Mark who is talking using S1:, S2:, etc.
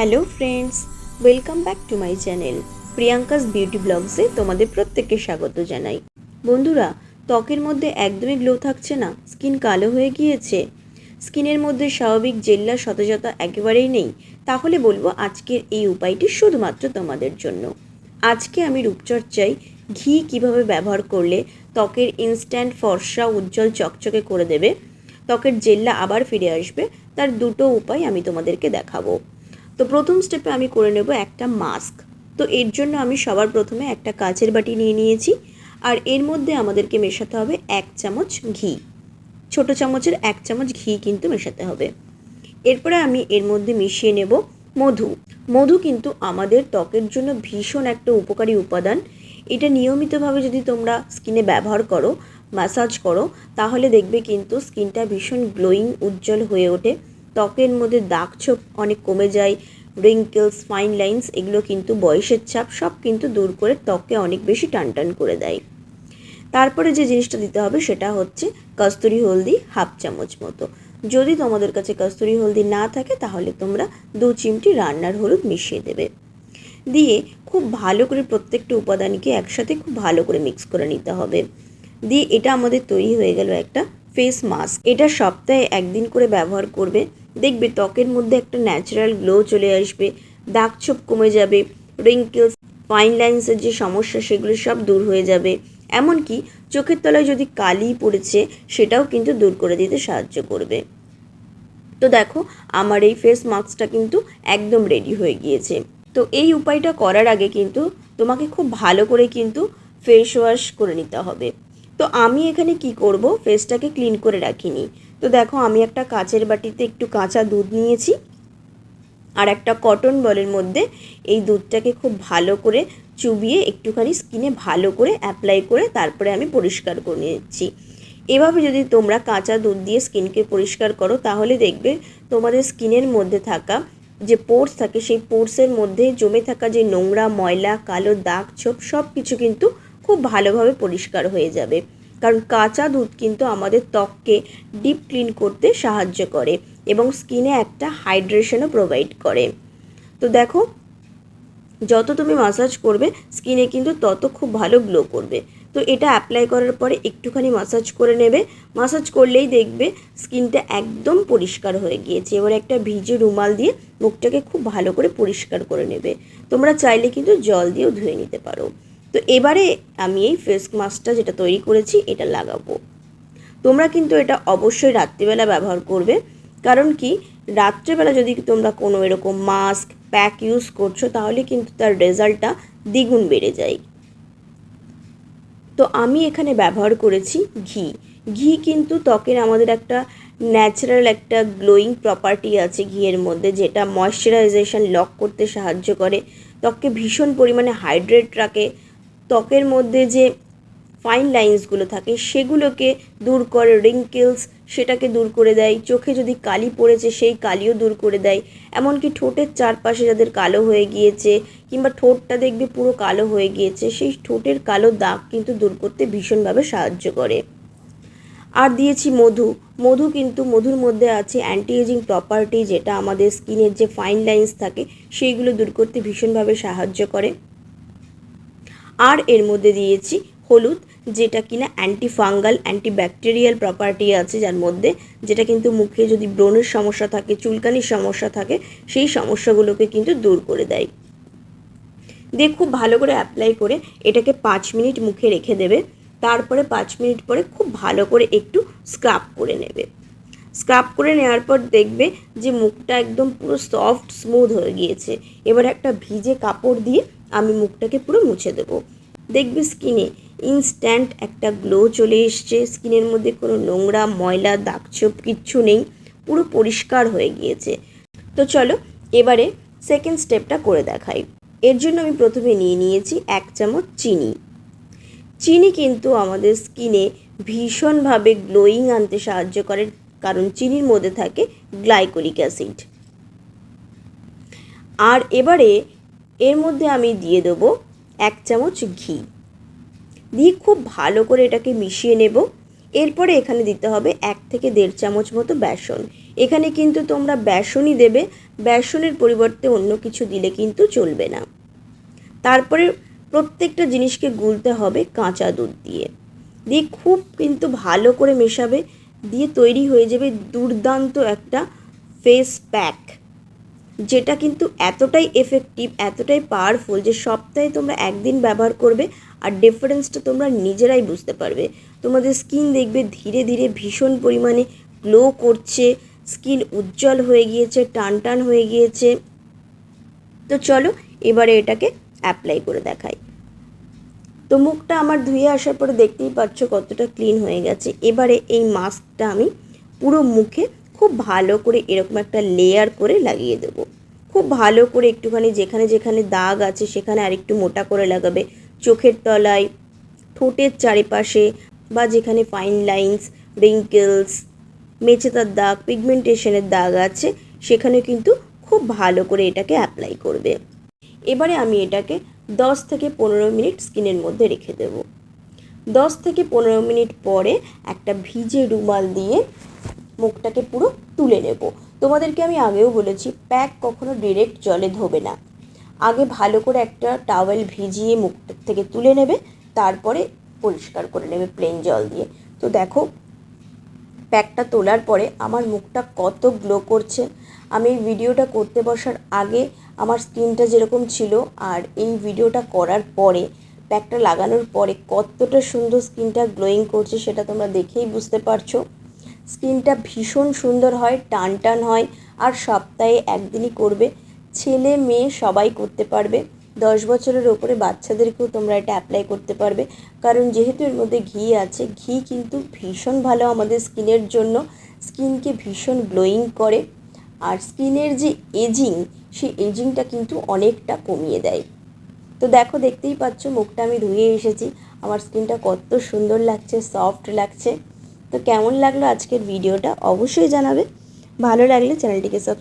S1: Hello friends, welcome back to my channel Priyanka's beauty ব্লগসে তোমাদের প্রত্যেককে স্বাগত জানাই। বন্ধুরা, ত্বকের মধ্যে একদমই গ্লো থাকছে না, স্কিন কালো হয়ে গিয়েছে। স্কিনের মধ্যে স্বাভাবিক জেল্লা সতেজতা একেবারেই নেই, তাহলে বলব আজকের এই উপায়টি শুধুমাত্র তোমাদের জন্য। আজকে আমি রূপচর্চায় ঘি কীভাবে ব্যবহার করলে ত্বকের ইনস্ট্যান্ট ফর্সা উজ্জ্বল চকচকে করে দেবে, ত্বকের জেল্লা আবার ফিরে আসবে, তার দুটো উপায় আমি তোমাদেরকে দেখাবো। তো প্রথম স্টেপে আমি করে নেব একটা মাস্ক তো এর জন্য আমি সবার প্রথমে একটা কাচের বাটি নিয়ে নিয়েছি, আর এর মধ্যে আমাদেরকে মেশাতে হবে এক চামচ ঘি। ছোট চামচের এক চামচ ঘি কিন্তু মেশাতে হবে। এরপরে আমি এর মধ্যে মিশিয়ে নেব মধু। মধু কিন্তু আমাদের ত্বকের জন্য ভীষণ একটা উপকারী উপাদান। এটা নিয়মিতভাবে যদি তোমরা স্কিনে ব্যবহার করো ম্যাসাজ করো, তাহলে দেখবে কিন্তু স্কিনটা ভীষণ গ্লোয়িং উজ্জ্বল হয়ে ওঠে। ত্বকের মধ্যে দাগ ছোপ অনেক কমে যায় রিঙ্কেলস ফাইন লাইন্স এগুলো কিন্তু বয়সের ছাপ, সব কিন্তু দূর করে ত্বককে অনেক বেশি টানটান করে দেয়। তারপরে যে জিনিসটা দিতে হবে সেটা হচ্ছে কস্তুরি হলদি হাফ চামচ মতো। যদি তোমাদের কাছে কস্তুরি হলদি না থাকে তাহলে তোমরা দু চিমটি রান্নার হলুদ মিশিয়ে দেবে। দিয়ে খুব ভালো করে প্রত্যেকটা উপাদানকে একসাথে খুব ভালো করে মিক্স করে নিতে হবে। দিয়ে এটা আমাদের তৈরি হয়ে গেল একটা ফেস মাস্ক এটা সপ্তাহে একদিন করে ব্যবহার করবে। দেখবে ত্বকের মধ্যে একটা ন্যাচারাল গ্লো চলে আসবে। দাগ ছোপ কমে যাবে। রিঙ্কেলস ফাইন লাইন্সের যে সমস্যা, সেগুলো সব দূর হয়ে যাবে। এমনকি চোখের তলায় যদি কালি পড়েছে, সেটাও কিন্তু দূর করে দিতে সাহায্য করবে। তো দেখো, আমার এই ফেস মাস্কটা কিন্তু একদম রেডি হয়ে গিয়েছে। তো এই উপায়টা করার আগে কিন্তু তোমাকে খুব ভালো করে কিন্তু ফেস ওয়াশ করে নিতে হবে। তো আমি এখানে কি করব? ফেসটাকে ক্লিন করে রাখিনি। তো দেখো, আমি একটা কাচের বাটিতে একটু কাঁচা দুধ নিয়েছি আর একটা কটন বলের মধ্যে এই দুধটাকে খুব ভালো করে চুবিয়ে একটুখানি স্কিনে ভালো করে অ্যাপ্লাই করে তারপরে আমি পরিষ্কার করে নিচ্ছি। এভাবে যদি তোমরা কাঁচা দুধ দিয়ে স্কিনকে পরিষ্কার করো, তাহলে দেখবে তোমাদের স্কিনের মধ্যে থাকা যে পোর্স থাকে, সেই পোর্সের মধ্যে জমে থাকা যে নোংরা, ময়লা, কালো দাগ, ছোপ সব কিছু কিন্তু খুব ভালোভাবে পরিষ্কার হয়ে যাবে। কারণ কাঁচা দুধ কিন্তু আমাদের ত্বককে ডিপ ক্লিন করতে সাহায্য করে এবং স্কিনে একটা হাইড্রেশনও প্রোভাইড করে। তো দেখো, যত তুমি মাসাজ করবে স্কিনে কিন্তু তত খুব ভালো গ্লো করবে। তো এটা অ্যাপ্লাই করার পরে একটুখানি মাসাজ করে নেবে। মাসাজ করলেই দেখবে স্কিনটা একদম পরিষ্কার হয়ে গিয়েছে। এবার একটা ভিজে রুমাল দিয়ে মুখটাকে খুব ভালো করে পরিষ্কার করে নেবে। তোমরা চাইলে কিন্তু জল দিয়েও ধুয়ে নিতে পারো। তো এবারে আমি এই ফেস মাস্কটা যেটা তৈরি করেছি, এটা লাগাবো। তোমরা কিন্তু এটা অবশ্যই রাত্রিবেলা ব্যবহার করবে। কারণ কি? রাত্রেবেলা যদি তোমরা কোনো এরকম মাস্ক, প্যাক ইউজ করছ, তাহলে কিন্তু তার রেজাল্টটা দ্বিগুণ বেড়ে যায়। তো আমি এখানে ব্যবহার করেছি ঘি। ঘি কিন্তু ত্বকের আমাদের একটা ন্যাচারাল একটা গ্লোয়িং প্রপার্টি আছে ঘিয়ের মধ্যে, যেটা ময়শ্চারাইজেশন লক করতে সাহায্য করে। ত্বককে ভীষণ পরিমাণে হাইড্রেট রাখে ত্বকের মধ্যে যে ফাইন লাইন্সগুলো থাকে, সেগুলোকে দূর করে রিঙ্কেলস সেটাকে দূর করে দেয়। চোখে যদি কালি পড়েছে, সেই কালিও দূর করে দেয়। এমনকি ঠোঁটের চারপাশে যাদের কালো হয়ে গিয়েছে, কিংবা ঠোঁটটা দেখবে পুরো কালো হয়ে গিয়েছে, সেই ঠোঁটের কালো দাগ কিন্তু দূর করতে ভীষণভাবে সাহায্য করে। আর দিয়েছি মধু। মধু কিন্তু মধুর মধ্যে আছে অ্যান্টি এজিং প্রপার্টি যেটা আমাদের স্কিনের যে ফাইন লাইন্স থাকে, সেইগুলো দূর করতে ভীষণভাবে সাহায্য করে। আর এর মধ্যে দিয়েছি হলুদ, যেটা কিনা anti fungal anti bacterial property আছে যার মধ্যে, যেটা কিন্তু মুখে যদি ব্রণের সমস্যা থাকে, চুলকানির সমস্যা থাকে, সেই সমস্যাগুলোকে কিন্তু দূর করে দেয়। দিয়ে খুব ভালো করে অ্যাপ্লাই করে এটাকে পাঁচ মিনিট মুখে রেখে দেবে, তারপরে পাঁচ মিনিট পরে খুব ভালো করে একটু স্ক্রাব করে নেবে। স্ক্রাব করে নেওয়ার পর দেখবে যে মুখটা একদম পুরো সফট স্মুথ হয়ে গিয়েছে। এবার একটা ভিজে কাপড় দিয়ে আমি মুখটাকে পুরো মুছে দেবো। দেখবে স্কিনে ইনস্ট্যান্ট একটা গ্লো চলে এসছে। স্কিনের মধ্যে কোনো নোংরা, ময়লা, দাগছোপ কিচ্ছু নেই, পুরো পরিষ্কার হয়ে গিয়েছে। তো চলো এবারে সেকেন্ড স্টেপটা করে দেখাই। এর জন্য আমি প্রথমে নিয়ে নিয়েছি এক চামচ চিনি। চিনি কিন্তু আমাদের স্কিনে ভীষণভাবে গ্লোয়িং আনতে সাহায্য করে, কারণ চিনির মধ্যে থাকে গ্লাইকোলিক অ্যাসিড আর এবারে এর মধ্যে আমি দিয়ে দেবো এক চামচ ঘি। দিয়ে খুব ভালো করে এটাকে মিশিয়ে নেব। এরপরে এখানে দিতে হবে এক থেকে দেড় চামচ মতো বেসন। এখানে কিন্তু তোমরা বেসনই দেবে, বেসনের পরিবর্তে অন্য কিছু দিলে কিন্তু চলবে না। তারপরে প্রত্যেকটা জিনিসকে গুলতে হবে কাঁচা দুধ দিয়ে। দিয়ে খুব কিন্তু ভালো করে মেশাবে, দিয়ে তৈরি হয়ে যাবে দুর্দান্ত একটা ফেস প্যাক যেটা কিন্তু এতটাই এফেক্টিভ এতটাই পাওয়ারফুল যে সপ্তাহে তোমরা একদিন ব্যবহার করবে আর ডিফারেন্সটা তোমরা নিজেরাই বুঝতে পারবে। তোমাদের স্কিন দেখবে ধীরে ধীরে ভীষণ পরিমাণে গ্লো করছে স্কিন উজ্জ্বল হয়ে গিয়েছে টান টান হয়ে গিয়েছে। তো চলো এবারে এটাকে অ্যাপ্লাই করে দেখাই। তো মুখটা আমার ধুয়ে আসার পরে দেখতেই পাচ্ছ কতটা ক্লিন হয়ে গেছে। এবারে এই মাস্কটা আমি পুরো মুখে খুব ভালো করে এরকম একটা লেয়ার করে লাগিয়ে দেবো। খুব ভালো করে একটুখানি যেখানে যেখানে দাগ আছে সেখানে আরেকটু মোটা করে লাগাবে। চোখের তলায়, ঠোঁটের চারিপাশে বা যেখানে ফাইন লাইন্স রিঙ্কেলস মেচেতার দাগ পিগমেন্টেশনের দাগ আছে, সেখানে কিন্তু খুব ভালো করে এটাকে অ্যাপ্লাই করবে। এবারে আমি এটাকে দশ থেকে পনেরো মিনিট স্কিনের মধ্যে রেখে দেব। দশ থেকে পনেরো মিনিট পরে একটা ভিজে রুমাল দিয়ে মুখটাকে পুরো তুলে নেব। তোমাদেরকে আমি আগেও বলেছি, প্যাক কখনো ডিরেক্ট জলে ধোবে না। আগে ভালো করে একটা টাওয়েল ভিজিয়ে মুখটা থেকে তুলে নেবে, তারপরে পরিষ্কার করে নেবে প্লেন জল দিয়ে। তো দেখো, প্যাকটা তোলার পরে আমার মুখটা কত গ্লো করছে। আমি এই ভিডিওটা করতে বসার আগে আমার স্কিনটা যেরকম ছিল আর এই ভিডিওটা করার পরে, প্যাকটা লাগানোর পরে কতটা সুন্দর স্কিনটা গ্লোয়িং করছে সেটা তোমরা দেখেই বুঝতে পারছ। স্কিনটা ভীষণ সুন্দর হয় টান টান হয় আর সপ্তাহে একদিনই করবে। ছেলে মেয়ে সবাই করতে পারবে। দশ বছরের ওপরে বাচ্চাদেরকেও তোমরা এটা অ্যাপ্লাই করতে পারবে। কারণ যেহেতু এর মধ্যে ঘি আছে, ঘি কিন্তু ভীষণ ভালো আমাদের স্কিনের জন্য। স্কিনকে ভীষণ গ্লোয়িং করে। আর স্কিনের যে এজিং, সেই এজিংটা কিন্তু অনেকটা কমিয়ে দেয়। তো দেখো, দেখতেই পাচ্ছ, মুখটা আমি ধুয়ে এসেছি। আমার স্কিনটা কত সুন্দর লাগছে, সফট লাগছে। তো কেমন লাগল আজকের ভিডিওটা অবশ্যই জানাবে। ভালো লাগলে চ্যানেলটিকে সাবস্ক্রাইব